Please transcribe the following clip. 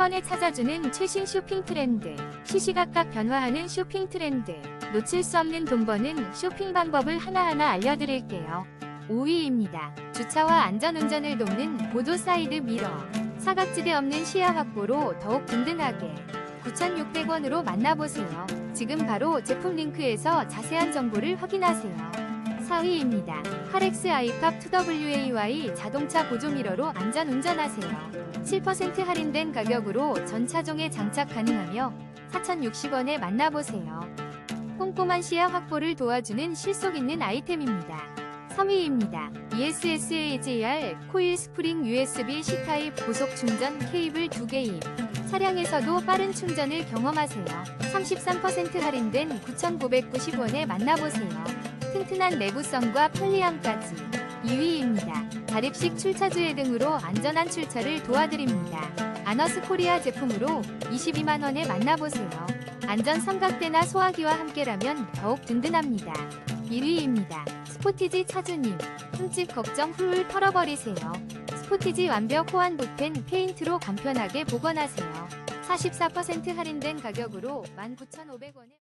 번에 찾아주는 최신 쇼핑 트렌드. 시시각각 변화하는 쇼핑 트렌드. 놓칠 수 없는 돈 버는 쇼핑 방법을 하나하나 알려드릴게요. 5위입니다. 주차와 안전운전을 돕는 보도 사이드 미러. 사각지대 없는 시야 확보로 더욱 든든하게. 9,600원으로 만나보세요. 지금 바로 제품 링크에서 자세한 정보를 확인하세요. 4위입니다. 카렉스 아이팝 2WAY 자동차 보조 미러로 안전 운전하세요. 7% 할인된 가격으로 전 차종에 장착 가능하며 4,060원에 만나보세요. 꼼꼼한 시야 확보를 도와주는 실속 있는 아이템입니다. 3위입니다. E ESSAJR 코일 스프링 USB C타입 고속 충전 케이블 2개 입. 차량에서도 빠른 충전을 경험하세요. 33% 할인된 9,990원에 만나보세요. 튼튼한 내구성과 편리함까지 2위입니다. 자립식 출차주의 등으로 안전한 출차를 도와드립니다. 아너스 코리아 제품으로 22만원에 만나보세요. 안전 삼각대나 소화기와 함께라면 더욱 든든합니다. 1위입니다. 스포티지 차주님, 흠집 걱정 훌훌 털어버리세요. 스포티지 완벽 호환 붓펜 페인트로 간편하게 복원하세요. 44% 할인된 가격으로 19,500원에